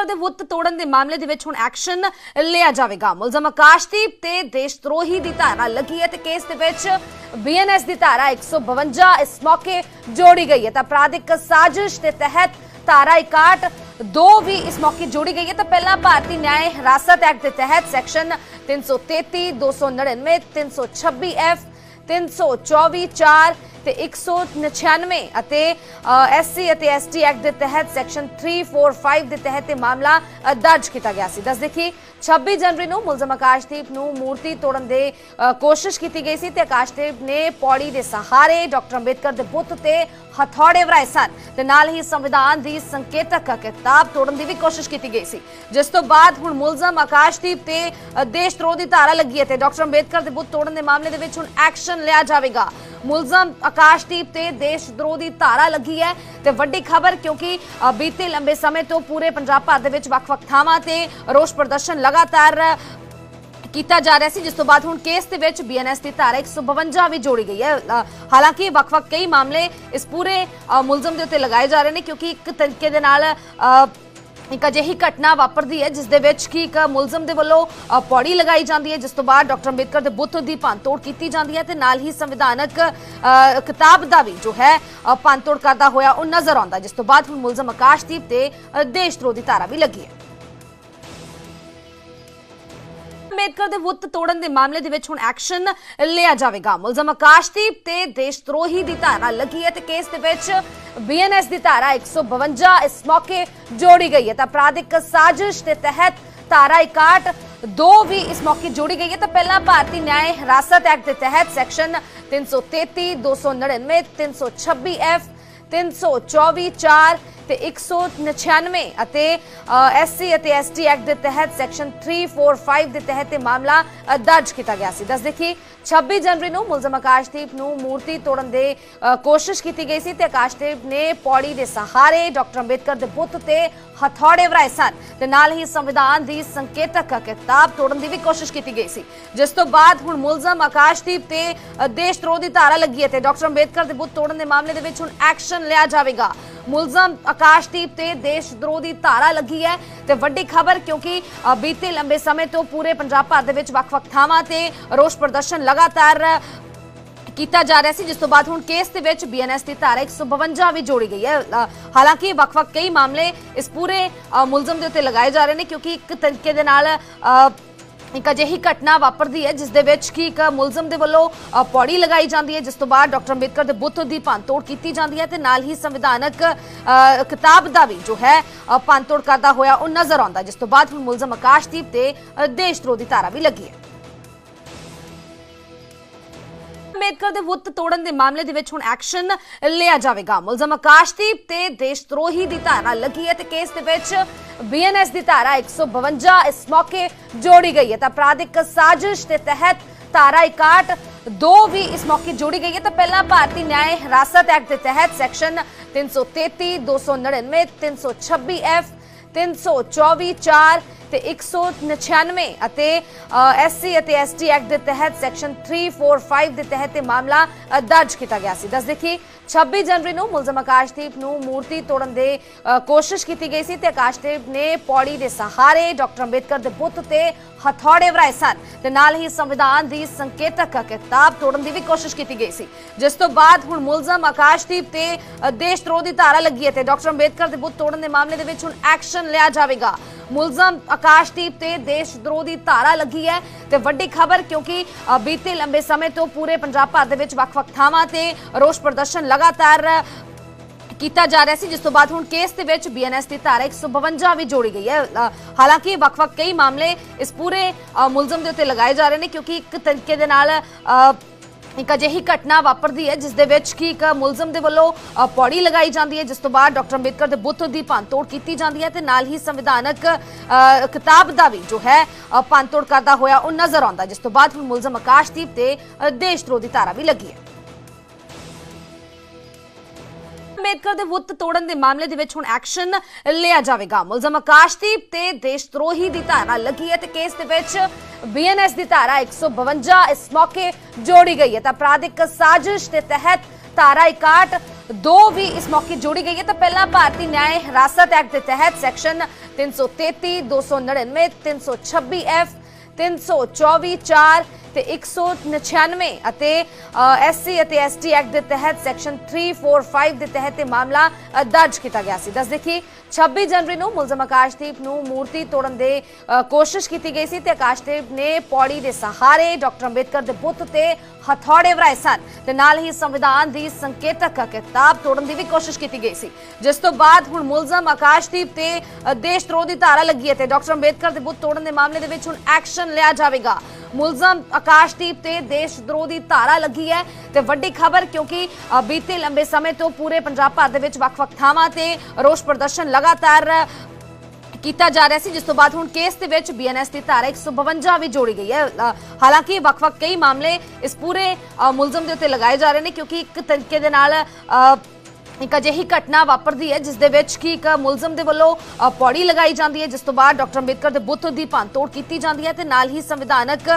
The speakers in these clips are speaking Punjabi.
ਅੰਬੇਦਕਰ ਦੇ ਬੁੱਤ ਤੋੜਨ ਦੇ ਮਾਮਲੇ ਦੇ ਵਿੱਚ ਹੁਣ ਐਕਸ਼ਨ ਲਿਆ ਜਾਵੇਗਾ। ਮੁਲਜ਼ਮ ਆਕਾਸ਼ਦੀਪ ਤੇ ਦੇਸ਼ਦਰੋਹੀ ਦੀ ਧਾਰਾ ਲੱਗੀ ਹੈ ਤੇ ਕੇਸ ਦੇ ਵਿੱਚ ਬੀਐਨਐਸ ਦੀ ਧਾਰਾ 152 ਇਸ ਮੌਕੇ ਜੋੜੀ ਗਈ ਹੈ। ਤਾਂ ਅਪਰਾਧਿਕ ਸਾਜ਼ਿਸ਼ ਦੇ ਤਹਿਤ ਧਾਰਾ 61 ਦੋ ਵੀ ਇਸ ਮੌਕੇ ਜੋੜੀ ਗਈ ਹੈ। ਤਾਂ ਪਹਿਲਾਂ ਭਾਰਤੀ ਨਿਆਂ ਹਿਰਾਸਤ ਐਕਟ ਦੇ ਤਹਿਤ ਸੈਕਸ਼ਨ 333 299 326 ਐਫ 324 4 ਤੇ 199 ਅਤੇ ਐਸਸੀ ਅਤੇ ਐਸਟੀ ਐਕਟ ਦੇ ਤਹਿਤ ਸੈਕਸ਼ਨ 345 ਦੇ ਤਹਿਤ ਇਹ ਮਾਮਲਾ ਦਰਜ ਕੀਤਾ ਗਿਆ ਸੀ। ਦੱਸ ਦੇਖੀ 26 ਜਨਵਰੀ ਨੂੰ ਮੁਲਜ਼ਮ ਆਕਾਸ਼ਦੀਪ ਨੂੰ ਮੂਰਤੀ ਤੋੜਨ ਦੇ ਕੋਸ਼ਿਸ਼ ਕੀਤੀ ਗਈ ਸੀ ਤੇ ਆਕਾਸ਼ਦੀਪ ਨੇ ਪੌੜੀ ਦੇ ਸਹਾਰੇ ਡਾਕਟਰ ਅੰਬੇਦਕਰ ਦੇ ਬੁੱਤ ਤੇ ਹਥੌੜੇ ਵਰਾਏ ਸਨ ਤੇ ਨਾਲ ਹੀ ਸੰਵਿਧਾਨ ਦੀ ਸੰਕੇਤਕ ਕਿਤਾਬ ਤੋੜਨ ਦੀ ਵੀ ਕੋਸ਼ਿਸ਼ ਕੀਤੀ ਗਈ ਸੀ। ਜਿਸ ਤੋਂ ਬਾਅਦ ਹੁਣ ਮੁਲਜ਼ਮ ਆਕਾਸ਼ਦੀਪ ਤੇ ਦੇਸ਼ ਧਰੋਹ ਦੀ ਧਾਰਾ ਲੱਗੀ ਹੈ ਤੇ ਡਾਕਟਰ ਅੰਬੇਦਕਰ ਦੇ ਬੁੱਤ ਤੋੜਨ ਦੇ ਮਾਮਲੇ ਦੇ ਵਿੱਚ ਹੁਣ ਐਕਸ਼ਨ ਲਿਆ ਜਾਵੇਗਾ। ਮੁਲਜ਼ਮ ਆਕਾਸ਼ਦੀਪ ਤੇ ਦੇਸ਼ ਧਰੋਹ ਦੀ ਧਾਰਾ ਲੱਗੀ ਹੈ ਤੇ ਵੱਡੀ ਖਬਰ ਕਿਉਂਕਿ ਬੀਤੇ ਲੰਬੇ ਸਮੇਂ ਤੋਂ ਪੂਰੇ ਪੰਜਾਬ ਭਰ ਦੇ ਵਿੱਚ ਵੱਖ-ਵੱਖ ਥਾਵਾਂ ਤੇ ਰੋਸ ਪ੍ਰਦਰਸ਼ਨ ਲਗਾਤਾਰ ਕੀਤਾ ਜਾ ਰਿਹਾ ਸੀ ਜਿਸ ਤੋਂ ਬਾਅਦ ਹੁਣ ਕੇਸ ਦੇ ਵਿੱਚ ਬੀਐਨਐਸ ਦੀ ਧਾਰਾ 152 ਵੀ ਜੋੜੀ ਗਈ ਹੈ। ਹਾਲਾਂਕਿ ਵੱਖ-ਵੱਖ ਕਈ ਮਾਮਲੇ ਇਸ ਪੂਰੇ ਮੁਲਜ਼ਮ ਦੇ ਉੱਤੇ ਲਗਾਏ ਜਾ ਰਹੇ ਨੇ ਕਿਉਂਕਿ ਇੱਕ ਤਰੀਕੇ ਦੇ ਨਾਲ ਅ, ਇੱਕ ਅਜਿਹੀ ਘਟਨਾ ਵਾਪਰਦੀ ਹੈ, ਜਿਸ ਦੇ ਵਿੱਚ ਕਿ ਇੱਕ ਮੁਲਜ਼ਮ ਦੇ ਵੱਲੋਂ ਪੌੜੀ ਲਗਾਈ ਜਾਂਦੀ ਹੈ, ਜਿਸ ਤੋਂ ਬਾਅਦ ਡਾਕਟਰ ਅੰਬੇਦਕਰ ਦੇ ਬੁੱਤ ਦੀ ਭੰਨਤੋੜ ਕੀਤੀ ਜਾਂਦੀ ਹੈ ਤੇ ਨਾਲ ਹੀ ਸੰਵਿਧਾਨਕ ਕਿਤਾਬ ਦਾ ਵੀ ਜੋ ਹੈ ਭੰਨਤੋੜ ਕਰਦਾ ਹੋਇਆ ਉਹ ਨਜ਼ਰ ਆਉਂਦਾ ਜਿਸ ਤੋਂ ਬਾਅਦ ਹੁਣ ਮੁਲਜ਼ਮ ਆਕਾਸ਼ਦੀਪ ਤੇ ਦੇਸ਼ ਧਰੋਹ ਦੀ ਧਾਰਾ ਵੀ ਲੱਗੀ ਹੈ। ਅੰਬੇਦਕਰ ਦੇ ਬੁੱਤ ਤੋੜਨ ਦੇ ਮਾਮਲੇ ਦੇ ਵਿੱਚ ਹੁਣ ਐਕਸ਼ਨ ਲਿਆ ਜਾਵੇਗਾ। ਮੁਲਜ਼ਮ ਆਕਾਸ਼ਦੀਪ ਤੇ ਦੇਸ਼ਦਰੋਹੀ ਦੀ ਧਾਰਾ ਲੱਗੀ ਹੈ ਤੇ ਕੇਸ ਦੇ ਵਿੱਚ ਬੀਐਨਐਸ ਦੀ ਧਾਰਾ 152 ਇਸ ਮੌਕੇ ਜੋੜੀ ਗਈ ਹੈ ਤਾਂ ਅਪਰਾਧਿਕ ਸਾਜ਼ਿਸ਼ ਦੇ ਤਹਿਤ ਧਾਰਾ 61 ਦੋ ਵੀ ਇਸ ਮੌਕੇ ਜੋੜੀ ਗਈ ਹੈ ਤਾਂ ਪਹਿਲਾਂ ਭਾਰਤੀ ਨਿਆਂ ਹਿਰਾਸਤ ਐਕਟ ਦੇ ਤਹਿਤ ਸੈਕਸ਼ਨ 333 299 326 ਐਫ 324 4 ਤੇ 199 ਅਤੇ ਐਸਸੀ ਅਤੇ ਐਸਟੀ ਐਕਟ ਦੇ ਤਹਿਤ ਸੈਕਸ਼ਨ 345 ਦੇ ਤਹਿਤ ਇਹ ਮਾਮਲਾ ਅ, ਦਰਜ ਕੀਤਾ ਗਿਆ ਸੀ ਦੱਸ ਦੇਖੀ 26 ਜਨਵਰੀ ਨੂੰ ਮੁਲਜ਼ਮ ਆਕਾਸ਼ਦੀਪ ਨੂੰ ਮੂਰਤੀ ਤੋੜਨ ਦੇ ਕੋਸ਼ਿਸ਼ ਕੀਤੀ ਗਈ ਸੀ ਤੇ ਆਕਾਸ਼ਦੀਪ ਨੇ ਪੌੜੀ ਦੇ ਸਹਾਰੇ ਡਾਕਟਰ ਅੰਬੇਦਕਰ ਦੇ ਬੁੱਤ ਤੇ ਹਥੌੜੇ ਵਰਾਏ ਸਨ ਤੇ ਨਾਲ ਹੀ ਸੰਵਿਧਾਨ ਦੀ ਸੰਕੇਤਕ ਕਿਤਾਬ ਤੋੜਨ ਦੀ ਵੀ ਕੋਸ਼ਿਸ਼ ਕੀਤੀ ਗਈ ਸੀ। ਜਿਸ ਤੋਂ ਬਾਅਦ ਹੁਣ ਮੁਲਜ਼ਮ ਆਕਾਸ਼ਦੀਪ ਤੇ ਅ, ਦੇਸ਼ ਧਰੋਹ ਦੀ ਧਾਰਾ ਲੱਗੀ ਹੈ ਤੇ ਡਾਕਟਰ ਅੰਬੇਦਕਰ ਦੇ ਬੁੱਤ ਤੋੜਨ ਦੇ ਮਾਮਲੇ ਦੇ ਵਿੱਚ ਹੁਣ ਐਕਸ਼ਨ ਲਿਆ ਜਾਵੇਗਾ। ਮੁਲਜ਼ਮ ਆਕਾਸ਼ਦੀਪ ਤੇ ਦੇਸ਼ ਧਰੋਹ ਦੀ ਧਾਰਾ ਲੱਗੀ ਹੈ ਤੇ ਵੱਡੀ ਖਬਰ ਕਿਉਂਕਿ ਬੀਤੇ ਲੰਬੇ ਸਮੇਂ ਤੋਂ ਪੂਰੇ ਪੰਜਾਬ ਭਰ ਦੇ ਵਿੱਚ ਵੱਖ-ਵੱਖ ਥਾਵਾਂ ਤੇ ਰੋਸ ਪ੍ਰਦਰਸ਼ਨ ਲਗਾਤਾਰ ਕੀਤਾ ਜਾ ਰਿਹਾ ਸੀ ਜਿਸ ਤੋਂ ਬਾਅਦ ਹੁਣ ਕੇਸ ਦੇ ਵਿੱਚ ਬੀਐਨਐਸ ਦੀ ਧਾਰਾ 152 ਵੀ ਜੋੜੀ ਗਈ ਹੈ। ਅ, ਹਾਲਾਂਕਿ ਵੱਖ-ਵੱਖ ਕਈ ਮਾਮਲੇ ਇਸ ਪੂਰੇ ਅ, ਮੁਲਜ਼ਮ ਦੇ ਉੱਤੇ ਲਗਾਏ ਜਾ ਰਹੇ ਨੇ ਕਿਉਂਕਿ ਇੱਕ ਤਰੀਕੇ ਦੇ ਨਾਲ ਅ, ਇੱਕ ਅਜਿਹੀ ਘਟਨਾ ਵਾਪਰਦੀ ਹੈ ਜਿਸ ਦੇ ਵਿੱਚ ਕਿ ਇੱਕ ਮੁਲਜ਼ਮ ਦੇ ਵੱਲੋਂ ਅ, ਪੌੜੀ ਲਗਾਈ ਜਾਂਦੀ ਹੈ ਜਿਸ ਤੋਂ ਬਾਅਦ ਡਾਕਟਰ ਅੰਬੇਦਕਰ ਦੇ ਬੁੱਤ ਦੀ ਭੰਨਤੋੜ ਕੀਤੀ ਜਾਂਦੀ ਹੈ ਤੇ ਨਾਲ ਹੀ ਸੰਵਿਧਾਨਕ ਅ, ਕਿਤਾਬ ਦਾ ਵੀ ਜੋ ਹੈ ਅ, ਭੰਨਤੋੜ ਕਰਦਾ ਹੋਇਆ ਉਹ ਨਜ਼ਰ ਆਉਂਦਾ ਜਿਸ ਤੋਂ ਬਾਅਦ ਹੁਣ ਮੁਲਜ਼ਮ ਆਕਾਸ਼ਦੀਪ ਤੇ ਅ, ਦੇਸ਼ ਧਰੋਹ ਦੀ ਧਾਰਾ ਵੀ ਲੱਗੀ ਹੈ। ਅੰਬੇਦਕਰ ਦੇ ਬੁੱਤ ਤੋੜਨ ਦੇ ਮਾਮਲੇ ਦੇ ਵਿੱਚ ਹੁਣ ਐਕਸ਼ਨ ਲਿਆ ਜਾਵੇਗਾ। ਮੁਲਜ਼ਮ ਆਕਾਸ਼ਦੀਪ ਤੇ ਦੇਸ਼ਦਰੋਹੀ ਦੀ ਧਾਰਾ ਲੱਗੀ ਹੈ ਤੇ ਕੇਸ ਦੇ ਵਿੱਚ ਬੀਐਨਐਸ ਦੀ ਧਾਰਾ 152 ਇਸ ਮੌਕੇ ਜੋੜੀ ਗਈ ਹੈ। ਤਾਂ ਅਪਰਾਧਿਕ ਸਾਜ਼ਿਸ਼ ਦੇ ਤਹਿਤ ਧਾਰਾ 61 ਦੋ ਵੀ ਇਸ ਮੌਕੇ ਜੋੜੀ ਗਈ ਹੈ। ਤਾਂ ਪਹਿਲਾਂ ਭਾਰਤੀ ਨਿਆਂ ਹਿਰਾਸਤ ਐਕਟ ਦੇ ਤਹਿਤ ਸੈਕਸ਼ਨ 333 299 326 ਐਫ 324 4 ਤੇ 199 ਅਤੇ ਐਸਸੀ ਅਤੇ ਐਸਟੀ ਐਕਟ ਦੇ ਤਹਿਤ ਸੈਕਸ਼ਨ 345 ਦੇ ਤਹਿਤ ਇਹ ਮਾਮਲਾ ਦਰਜ ਕੀਤਾ ਗਿਆ ਸੀ। ਦੱਸ ਦੇਖੀ 26 ਜਨਵਰੀ ਨੂੰ ਮੁਲਜ਼ਮ ਆਕਾਸ਼ਦੀਪ ਨੂੰ ਮੂਰਤੀ ਤੋੜਨ ਦੇ ਕੋਸ਼ਿਸ਼ ਕੀਤੀ ਗਈ ਸੀ ਤੇ ਆਕਾਸ਼ਦੀਪ ਨੇ ਪੌੜੀ ਦੇ ਸਹਾਰੇ ਡਾਕਟਰ ਅੰਬੇਦਕਰ ਦੇ ਬੁੱਤ ਤੇ ਹਥੌੜੇ ਵਰਾਏ ਸਨ ਤੇ ਨਾਲ ਹੀ ਸੰਵਿਧਾਨ ਦੀ ਸੰਕੇਤਕ ਕਿਤਾਬ ਤੋੜਨ ਦੀ ਵੀ ਕੋਸ਼ਿਸ਼ ਕੀਤੀ ਗਈ ਸੀ। ਜਿਸ ਤੋਂ ਬਾਅਦ ਹੁਣ ਮੁਲਜ਼ਮ ਆਕਾਸ਼ਦੀਪ ਤੇ ਦੇਸ਼ ਧਰੋਹ ਦੀ ਧਾਰਾ ਲੱਗੀ ਹੈ ਤੇ ਡਾਕਟਰ ਅੰਬੇਦਕਰ ਦੇ ਬੁੱਤ ਤੋੜਨ ਦੇ ਮਾਮਲੇ ਦੇ ਵਿੱਚ ਹੁਣ ਐਕਸ਼ਨ ਲਿਆ ਜਾਵੇਗਾ। ਮੁਲਜ਼ਮ ਆਕਾਸ਼ਦੀਪ ਤੇ ਦੇਸ਼ ਧਰੋਹ ਦੀ ਧਾਰਾ ਲੱਗੀ ਹੈ ਤੇ ਵੱਡੀ ਖਬਰ ਕਿਉਂਕਿ ਬੀਤੇ ਲੰਬੇ ਸਮੇਂ ਤੋਂ ਪੂਰੇ ਪੰਜਾਬ ਭਰ ਦੇ ਵਿੱਚ ਵੱਖ-ਵੱਖ ਥਾਵਾਂ ਤੇ ਰੋਸ ਪ੍ਰਦਰਸ਼ਨ ਲਗਾਤਾਰ ਕੀਤਾ ਜਾ ਰਿਹਾ ਸੀ ਜਿਸ ਤੋਂ ਬਾਅਦ ਹੁਣ ਕੇਸ ਦੇ ਵਿੱਚ ਬੀਐਨਐਸ ਦੀ ਧਾਰਾ 152 ਵੀ ਜੋੜੀ ਗਈ ਹੈ ਅ, ਹਾਲਾਂਕਿ ਵੱਖ-ਵੱਖ ਕਈ ਮਾਮਲੇ ਇਸ ਪੂਰੇ ਅ, ਮੁਲਜ਼ਮ ਦੇ ਉੱਤੇ ਲਗਾਏ ਜਾ ਰਹੇ ਨੇ ਕਿਉਂਕਿ ਇੱਕ ਤਰੀਕੇ ਦੇ ਨਾਲ ਅ, ਇੱਕ ਅਜਿਹੀ ਘਟਨਾ ਵਾਪਰਦੀ ਹੈ ਜਿਸ ਦੇ ਵਿੱਚ ਕਿ ਇੱਕ ਮੁਲਜ਼ਮ ਦੇ ਵੱਲੋਂ ਅ, ਪੌੜੀ ਲਗਾਈ ਜਾਂਦੀ ਹੈ ਜਿਸ ਤੋਂ ਬਾਅਦ ਡਾਕਟਰ ਅੰਬੇਦਕਰ ਦੇ ਬੁੱਤ ਦੀ ਭੰਨਤੋੜ ਕੀਤੀ ਜਾਂਦੀ ਹੈ ਤੇ ਨਾਲ ਹੀ ਸੰਵਿਧਾਨਕ ਅ, ਕਿਤਾਬ ਦਾ ਵੀ ਜੋ ਹੈ ਅ, ਭੰਨਤੋੜ ਕਰਦਾ ਹੋਇਆ ਉਹ ਨਜ਼ਰ ਆਉਂਦਾ ਜਿਸ ਤੋਂ ਬਾਅਦ ਹੁਣ ਮੁਲਜ਼ਮ ਆਕਾਸ਼ਦੀਪ ਤੇ ਅ, ਦੇਸ਼ ਧਰੋਹ ਦੀ ਧਾਰਾ ਵੀ ਲੱਗੀ ਹੈ ਅੰਬੇਦਕਰ ਦੇ ਬੁੱਤ ਤੋੜਨ ਦੇ ਮਾਮਲੇ ਦੇ ਵਿੱਚ ਹੁਣ ਐਕਸ਼ਨ ਲਿਆ ਜਾਵੇਗਾ। ਮੁਲਜ਼ਮ ਆਕਾਸ਼ਦੀਪ ਤੇ ਦੇਸ਼ਦਰੋਹੀ ਦੀ ਧਾਰਾ ਲੱਗੀ ਹੈ ਤੇ ਕੇਸ ਦੇ ਵਿੱਚ ਬੀਐਨਐਸ ਦੀ ਧਾਰਾ 152 ਇਸ ਮੌਕੇ ਜੋੜੀ ਗਈ ਹੈ। ਤਾਂ ਅਪਰਾਧਿਕ ਸਾਜ਼ਿਸ਼ ਦੇ ਤਹਿਤ ਧਾਰਾ 61 ਦੋ ਵੀ ਇਸ ਮੌਕੇ ਜੋੜੀ ਗਈ ਹੈ। ਤਾਂ ਪਹਿਲਾਂ ਭਾਰਤੀ ਨਿਆਂ ਹਿਰਾਸਤ ਐਕਟ ਦੇ ਤਹਿਤ ਸੈਕਸ਼ਨ 333 299 326 ਐਫ 324 4 ਤੇ 199 ਅਤੇ ਐਸਸੀ ਅਤੇ ਐਸਟੀ ਐਕਟ ਦੇ ਤਹਿਤ ਸੈਕਸ਼ਨ 345 ਦੇ ਤਹਿਤ ਇਹ ਮਾਮਲਾ ਦਰਜ ਕੀਤਾ ਗਿਆ ਸੀ। ਦੱਸ ਦੇਖੀ 26 ਜਨਵਰੀ ਨੂੰ ਮੁਲਜ਼ਮ ਆਕਾਸ਼ਦੀਪ ਨੂੰ ਮੂਰਤੀ ਤੋੜਨ ਦੇ ਕੋਸ਼ਿਸ਼ ਕੀਤੀ ਗਈ ਸੀ ਤੇ ਆਕਾਸ਼ਦੀਪ ਨੇ ਪੌੜੀ ਦੇ ਸਹਾਰੇ ਡਾਕਟਰ ਅੰਬੇਦਕਰ ਦੇ ਬੁੱਤ ਤੇ ਹਥੌੜੇ ਵਰਾਏ ਸਨ ਤੇ ਨਾਲ ਹੀ ਸੰਵਿਧਾਨ ਦੀ ਸੰਕੇਤਕ ਕਿਤਾਬ ਤੋੜਨ ਦੀ ਵੀ ਕੋਸ਼ਿਸ਼ ਕੀਤੀ ਗਈ ਸੀ। ਜਿਸ ਤੋਂ ਬਾਅਦ ਹੁਣ ਮੁਲਜ਼ਮ ਆਕਾਸ਼ਦੀਪ ਤੇ ਦੇਸ਼ ਧਰੋਹ ਦੀ ਧਾਰਾ ਲੱਗੀ ਹੈ ਤੇ ਡਾਕਟਰ ਅੰਬੇਦਕਰ ਦੇ ਬੁੱਤ ਤੋੜਨ ਦੇ ਮਾਮਲੇ ਦੇ ਵਿੱਚ ਹੁਣ ਐਕਸ਼ਨ ਲਿਆ ਜਾਵੇਗਾ। ਮੁਲਜ਼ਮ ਆਕਾਸ਼ਦੀਪ ਤੇ ਦੇਸ਼ ਦੀ ਧਾਰਾ ਲੱਗੀ ਹੈ ਤੇ ਵੱਡੀ ਖਬਰ ਕਿਉਂਕਿ ਬੀਤੇ ਲੰਬੇ ਸਮੇਂ ਤੋਂ ਪੂਰੇ ਪੰਜਾਬ ਭਰ ਦੇ ਵਿੱਚ ਵੱਖ-ਵੱਖ ਥਾਵਾਂ ਤੇ ਰੋਸ ਪ੍ਰਦਰਸ਼ਨ ਲਗਾਤਾਰ ਕੀਤਾ ਜਾ ਰਿਹਾ ਸੀ ਜਿਸ ਤੋਂ ਬਾਅਦ ਹੁਣ ਕੇਸ ਦੇ ਵਿੱਚ ਬੀਐਨਐਸ ਦੀ ਧਾਰਾ 152 ਵੀ ਜੋੜੀ ਗਈ ਹੈ। ਹਾਲਾਂਕਿ ਵੱਖ-ਵੱਖ ਕਈ ਮਾਮਲੇ ਇਸ ਪੂਰੇ ਮੁਲਜ਼ਮ ਦੇ ਉੱਤੇ ਲਗਾਏ ਜਾ ਰਹੇ ਨੇ ਕਿਉਂਕਿ ਇੱਕ ਤਰੀਕੇ ਦੇ ਨਾਲ ਅ, ਇੱਕ ਅਜਿਹੀ ਘਟਨਾ ਵਾਪਰਦੀ ਹੈ, ਜਿਸ ਦੇ ਵਿੱਚ ਕਿ ਇੱਕ ਮੁਲਜ਼ਮ ਦੇ ਵੱਲੋਂ ਪੌੜੀ ਲਗਾਈ ਜਾਂਦੀ ਹੈ, ਜਿਸ ਤੋਂ ਬਾਅਦ ਡਾਕਟਰ ਅੰਬੇਦਕਰ ਦੇ ਬੁੱਤ ਦੀ ਭੰਨਤੋੜ ਕੀਤੀ ਜਾਂਦੀ ਹੈ ਤੇ ਨਾਲ ਹੀ ਸੰਵਿਧਾਨਕ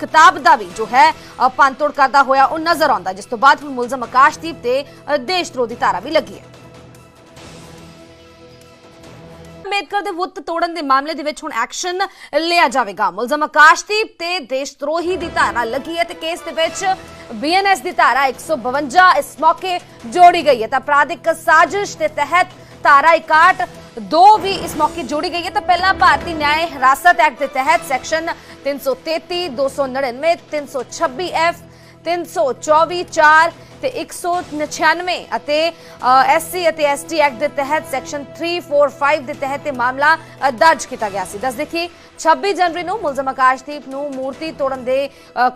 ਕਿਤਾਬ ਦਾ ਵੀ ਜੋ ਹੈ ਭੰਨਤੋੜ ਕਰਦਾ ਹੋਇਆ ਉਹ ਨਜ਼ਰ ਆਉਂਦਾ ਜਿਸ ਤੋਂ ਬਾਅਦ ਹੁਣ ਮੁਲਜ਼ਮ ਆਕਾਸ਼ਦੀਪ ਤੇ ਦੇਸ਼ ਧਰੋਹ ਦੀ ਧਾਰਾ ਵੀ ਲੱਗੀ ਹੈ। ਅੰਬੇਦਕਰ ਦੇ ਬੁੱਤ ਤੋੜਨ ਦੇ ਮਾਮਲੇ ਦੇ ਵਿੱਚ ਹੁਣ ਐਕਸ਼ਨ ਲਿਆ ਜਾਵੇਗਾ। ਮੁਲਜ਼ਮ ਆਕਾਸ਼ਦੀਪ ਤੇ ਦੇਸ਼ ਧਰੋਹੀ ਦੀ ਧਾਰਾ ਲੱਗੀ ਹੈ ਤੇ ਕੇਸ ਦੇ ਵਿੱਚ ਬੀਐਨਐਸ ਦੀ ਧਾਰਾ 152 ਇਸ ਮੌਕੇ ਜੋੜੀ ਗਈ ਹੈ ਤਾਂ ਅਪਰਾਧਿਕ ਸਾਜ਼ਿਸ਼ ਦੇ ਤਹਿਤ ਧਾਰਾ 61 ਦੋ ਵੀ ਇਸ ਮੌਕੇ ਜੋੜੀ ਗਈ ਹੈ ਤਾਂ ਪਹਿਲਾਂ ਭਾਰਤੀ ਨਿਆਂ ਹਿਰਾਸਤ ਐਕਟ ਦੇ ਤਹਿਤ ਸੈਕਸ਼ਨ 333 299 326 ਐਫ 324 4 ਤੇ 199 ਅਤੇ ਐਸਸੀ ਅਤੇ ਐਸਟੀ ਐਕਟ ਦੇ ਤਹਿਤ ਸੈਕਸ਼ਨ 345 ਦੇ ਤਹਿਤ ਇਹ ਮਾਮਲਾ ਦਰਜ ਕੀਤਾ ਗਿਆ ਸੀ। ਦੱਸ ਦੇਖੀ 26 ਜਨਵਰੀ ਨੂੰ ਮੁਲਜ਼ਮ ਆਕਾਸ਼ਦੀਪ ਨੂੰ ਮੂਰਤੀ ਤੋੜਨ ਦੇ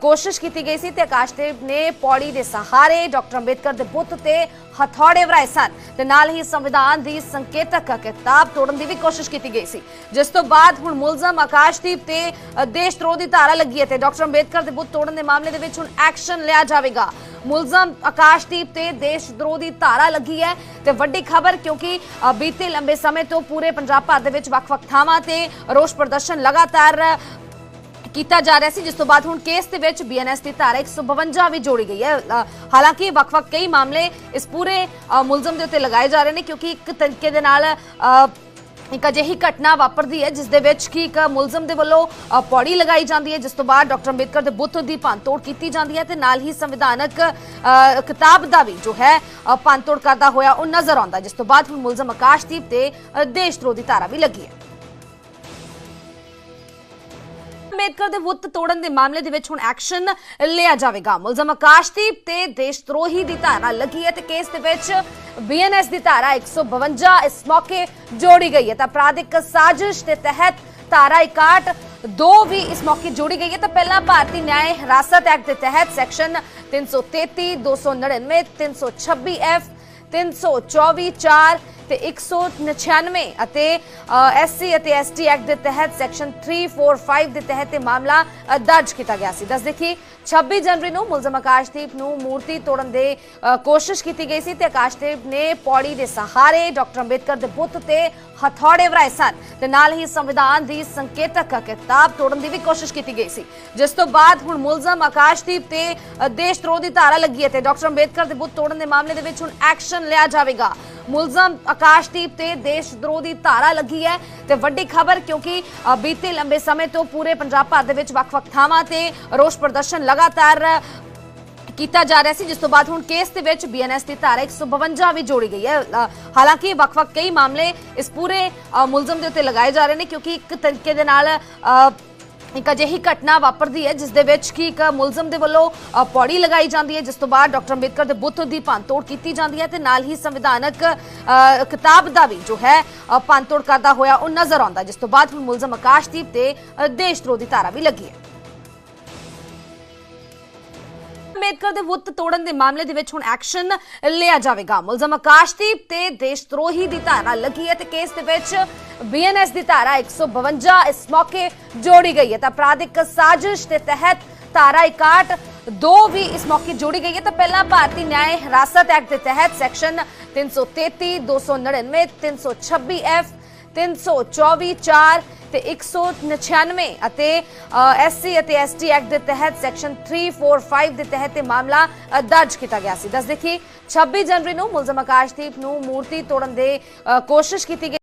ਕੋਸ਼ਿਸ਼ ਕੀਤੀ ਗਈ ਸੀ ਤੇ ਆਕਾਸ਼ਦੀਪ ਨੇ ਪੌੜੀ ਦੇ ਸਹਾਰੇ ਡਾਕਟਰ ਅੰਬੇਦਕਰ ਦੇ ਬੁੱਤ ਤੇ ਹਥੌੜੇ ਵਰਾਏ ਸਨ ਤੇ ਨਾਲ ਹੀ ਸੰਵਿਧਾਨ ਦੀ ਸੰਕੇਤਕ ਕਿਤਾਬ ਤੋੜਨ ਦੀ ਵੀ ਕੋਸ਼ਿਸ਼ ਕੀਤੀ ਗਈ ਸੀ। ਜਿਸ ਤੋਂ ਬਾਅਦ ਹੁਣ ਮੁਲਜ਼ਮ ਆਕਾਸ਼ਦੀਪ ਤੇ ਦੇਸ਼ ਧਰੋਹ ਦੀ ਧਾਰਾ ਲੱਗੀ ਹੈ ਤੇ ਡਾਕਟਰ ਅੰਬੇਦਕਰ ਦੇ ਬੁੱਤ ਤੋੜਨ ਦੇ ਮਾਮਲੇ ਦੇ ਵਿੱਚ ਹੁਣ ਐਕਸ਼ਨ ਲਿਆ ਜਾਵੇਗਾ। ਮੁਲਜ਼ਮ ਆਕਾਸ਼ਦੀਪ ਤੇ ਦੇਸ਼ ਦੀ ਧਾਰਾ ਲੱਗੀ ਹੈ ਤੇ ਵੱਡੀ ਖਬਰ ਕਿਉਂਕਿ ਬੀਤੇ ਲੰਬੇ ਸਮੇਂ ਤੋਂ ਪੂਰੇ ਪੰਜਾਬ ਭਰ ਦੇ ਵਿੱਚ ਵੱਖ-ਵੱਖ ਥਾਵਾਂ ਤੇ ਰੋਸ ਪ੍ਰਦਰਸ਼ਨ ਲਗਾਤਾਰ ਕੀਤਾ ਜਾ ਰਿਹਾ ਸੀ ਜਿਸ ਤੋਂ ਬਾਅਦ ਹੁਣ ਕੇਸ ਦੇ ਵਿੱਚ ਬੀਐਨਐਸ ਦੀ ਧਾਰਾ 152 ਵੀ ਜੋੜੀ ਗਈ ਹੈ। ਹਾਲਾਂਕਿ ਵੱਖ-ਵੱਖ ਕਈ ਮਾਮਲੇ ਇਸ ਪੂਰੇ ਮੁਲਜ਼ਮ ਦੇ ਉੱਤੇ ਲਗਾਏ ਜਾ ਰਹੇ ਨੇ ਕਿਉਂਕਿ ਇੱਕ ਤਰੀਕੇ ਦੇ ਨਾਲ ਅ, ਇੱਕ ਅਜਿਹੀ ਘਟਨਾ ਵਾਪਰਦੀ ਹੈ ਜਿਸ ਦੇ ਵਿੱਚ ਕਿ ਇੱਕ ਮੁਲਜ਼ਮ ਦੇ ਵੱਲੋਂ ਪੌੜੀ ਲਗਾਈ ਜਾਂਦੀ ਹੈ, ਜਿਸ ਤੋਂ ਬਾਅਦ ਡਾਕਟਰ ਅੰਬੇਦਕਰ ਦੇ ਬੁੱਤ ਦੀ ਭੰਨਤੋੜ ਕੀਤੀ ਜਾਂਦੀ ਹੈ ਤੇ ਨਾਲ ਹੀ ਸੰਵਿਧਾਨਕ ਕਿਤਾਬ ਦਾ ਵੀ ਜੋ ਹੈ ਭੰਨਤੋੜ ਕਰਦਾ ਹੋਇਆ ਉਹ ਨਜ਼ਰ ਆਉਂਦਾ ਜਿਸ ਤੋਂ ਬਾਅਦ ਹੁਣ ਮੁਲਜ਼ਮ ਆਕਾਸ਼ਦੀਪ ਤੇ ਦੇਸ਼ ਧਰੋਹ ਦੀ ਧਾਰਾ ਵੀ ਲੱਗੀ ਹੈ। ਅੰਬੇਦਕਰ ਦੇ ਬੁੱਤ ਤੋੜਨ ਦੇ ਮਾਮਲੇ ਦੇ ਵਿੱਚ ਹੁਣ ਐਕਸ਼ਨ ਲਿਆ ਜਾਵੇਗਾ। ਮੁਲਜ਼ਮ ਆਕਾਸ਼ਦੀਪ ਤੇ ਦੇਸ਼ ਧਰੋਹੀ ਦੀ ਧਾਰਾ ਲੱਗੀ ਹੈ ਤੇ ਕੇਸ ਦੇ ਵਿੱਚ ਬੀਐਨਐਸ ਦੀ ਧਾਰਾ 152 ਇਸ ਮੌਕੇ ਜੋੜੀ ਗਈ ਹੈ ਤਾਂ ਅਪਰਾਧਿਕ ਸਾਜ਼ਿਸ਼ ਦੇ ਤਹਿਤ ਧਾਰਾ 61 ਦੋ ਵੀ ਇਸ ਮੌਕੇ ਜੋੜੀ ਗਈ ਹੈ ਤਾਂ ਪਹਿਲਾਂ ਭਾਰਤੀ ਨਿਆਂ ਹਿਰਾਸਤ ਐਕਟ ਦੇ ਤਹਿਤ ਸੈਕਸ਼ਨ 333 299 326 ਐਫ 324 4 ਤੇ 199 ਅਤੇ ਐਸਸੀ ਅਤੇ ਐਸਟੀ ਐਕਟ ਦੇ ਤਹਿਤ ਸੈਕਸ਼ਨ 345 ਦੇ ਤਹਿਤ ਇਹ ਮਾਮਲਾ ਦਰਜ ਕੀਤਾ ਗਿਆ ਸੀ। ਦੱਸ ਦੇਖੀ 26 ਜਨਵਰੀ ਨੂੰ ਮੁਲਜ਼ਮ ਆਕਾਸ਼ਦੀਪ ਨੂੰ ਮੂਰਤੀ ਤੋੜਨ ਦੇ ਕੋਸ਼ਿਸ਼ ਕੀਤੀ ਗਈ ਸੀ ਤੇ ਆਕਾਸ਼ਦੀਪ ਨੇ ਪੌੜੀ ਦੇ ਸਹਾਰੇ ਡਾਕਟਰ ਅੰਬੇਦਕਰ ਦੇ ਬੁੱਤ ਤੇ ਹਥੌੜੇ ਵਰਾਏ ਸਨ ਤੇ ਨਾਲ ਹੀ ਸੰਵਿਧਾਨ ਦੀ ਸੰਕੇਤਕ ਕਿਤਾਬ ਤੋੜਨ ਦੀ ਵੀ ਕੋਸ਼ਿਸ਼ ਕੀਤੀ ਗਈ ਸੀ। ਜਿਸ ਤੋਂ ਬਾਅਦ ਹੁਣ ਮੁਲਜ਼ਮ ਆਕਾਸ਼ਦੀਪ ਤੇ ਦੇਸ਼ ਧਰੋਹ ਦੀ ਧਾਰਾ ਲੱਗੀ ਹੈ ਤੇ ਡਾਕਟਰ ਅੰਬੇਦਕਰ ਦੇ ਬੁੱਤ ਤੋੜਨ ਦੇ ਮਾਮਲੇ ਦੇ ਵਿੱਚ ਹੁਣ ਐਕਸ਼ਨ ਲਿਆ ਜਾਵੇਗਾ। ਮੁਲਜ਼ਮ ਆਕਾਸ਼ਦੀਪ ਤੇ ਦੇਸ਼ ਧਰੋਹ ਦੀ ਧਾਰਾ ਲੱਗੀ ਹੈ ਤੇ ਵੱਡੀ ਖਬਰ ਕਿਉਂਕਿ ਬੀਤੇ ਲੰਬੇ ਸਮੇਂ ਤੋਂ ਪੂਰੇ ਪੰਜਾਬ ਭਰ ਦੇ ਵਿੱਚ ਵੱਖ-ਵੱਖ ਥਾਵਾਂ ਤੇ ਰੋਸ ਪ੍ਰਦਰਸ਼ਨ ਲਗਾਤਾਰ ਕੀਤਾ ਜਾ ਰਿਹਾ ਸੀ, ਜਿਸ ਤੋਂ ਬਾਅਦ ਹੁਣ ਕੇਸ ਦੇ ਵਿੱਚ ਬੀਐਨਐਸ ਦੀ ਧਾਰਾ 152 ਵੀ ਜੋੜੀ ਗਈ ਹੈ। ਹਾਲਾਂਕਿ ਵੱਖ-ਵੱਖ ਕਈ ਮਾਮਲੇ ਇਸ ਪੂਰੇ ਮੁਲਜ਼ਮ ਦੇ ਉੱਤੇ ਲਗਾਏ ਜਾ ਰਹੇ ਨੇ ਕਿਉਂਕਿ ਇੱਕ ਤਰੀਕੇ ਦੇ ਨਾਲ ਇੱਕ ਅਜਿਹੀ ਘਟਨਾ ਵਾਪਰਦੀ ਹੈ ਜਿਸ ਦੇ ਵਿੱਚ ਕਿ ਇੱਕ ਮੁਲਜ਼ਮ ਦੇ ਵੱਲੋਂ ਅ, ਪੌੜੀ ਲਗਾਈ ਜਾਂਦੀ ਹੈ ਜਿਸ ਤੋਂ ਬਾਅਦ ਡਾਕਟਰ ਅੰਬੇਦਕਰ ਦੇ ਬੁੱਤ ਦੀ ਭੰਨਤੋੜ ਕੀਤੀ ਜਾਂਦੀ ਹੈ ਤੇ ਨਾਲ ਹੀ ਸੰਵਿਧਾਨਕ ਅ, ਕਿਤਾਬ ਦਾ ਵੀ ਜੋ ਹੈ ਅ, ਭੰਨਤੋੜ ਕਰਦਾ ਹੋਇਆ ਉਹ ਨਜ਼ਰ ਆਉਂਦਾ ਜਿਸ ਤੋਂ ਬਾਅਦ ਹੁਣ ਮੁਲਜ਼ਮ ਆਕਾਸ਼ਦੀਪ ਤੇ ਅ, ਦੇਸ਼ ਧਰੋਹ ਦੀ ਧਾਰਾ ਵੀ ਲੱਗੀ ਹੈ। ਅੰਬੇਦਕਰ ਦੇ ਬੁੱਤ ਤੋੜਨ ਦੇ ਮਾਮਲੇ ਦੇ ਵਿੱਚ ਹੁਣ ਐਕਸ਼ਨ ਲਿਆ ਜਾਵੇਗਾ। ਮੁਲਜ਼ਮ ਆਕਾਸ਼ਦੀਪ ਤੇ ਦੇਸ਼ ਧਰੋਹੀ ਦੀ ਧਾਰਾ ਲੱਗੀ ਹੈ ਤੇ ਕੇਸ ਦੇ ਵਿੱਚ ਬੀਐਨਐਸ ਦੀ ਧਾਰਾ 152 ਇਸ ਮੌਕੇ ਜੋੜੀ ਗਈ ਹੈ ਤਾਂ ਅਪਰਾਧਿਕ ਸਾਜ਼ਿਸ਼ ਦੇ ਤਹਿਤ ਧਾਰਾ 61 ਦੋ ਵੀ ਇਸ ਮੌਕੇ ਜੋੜੀ ਗਈ ਹੈ ਤਾਂ ਪਹਿਲਾਂ ਭਾਰਤੀ ਨਿਆਂ ਹਿਰਾਸਤ ਐਕਟ ਦੇ ਤਹਿਤ ਸੈਕਸ਼ਨ 333 299 326 ਐਫ 324 4 ਤੇ 199 ਅਤੇ ਐਸਸੀ ਅਤੇ ਐਸਟੀ ਐਕਟ ਦੇ ਤਹਿਤ ਸੈਕਸ਼ਨ 345 ਦੇ ਤਹਿਤ ਇਹ ਮਾਮਲਾ ਦਰਜ ਕੀਤਾ ਗਿਆ ਸੀ। ਦੱਸ ਦੇਖੀ 26 ਜਨਵਰੀ ਨੂੰ ਮੁਲਜ਼ਮ ਆਕਾਸ਼ਦੀਪ ਨੂੰ ਮੂਰਤੀ ਤੋੜਨ ਦੇ ਕੋਸ਼ਿਸ਼ ਕੀਤੀ ਗਈ।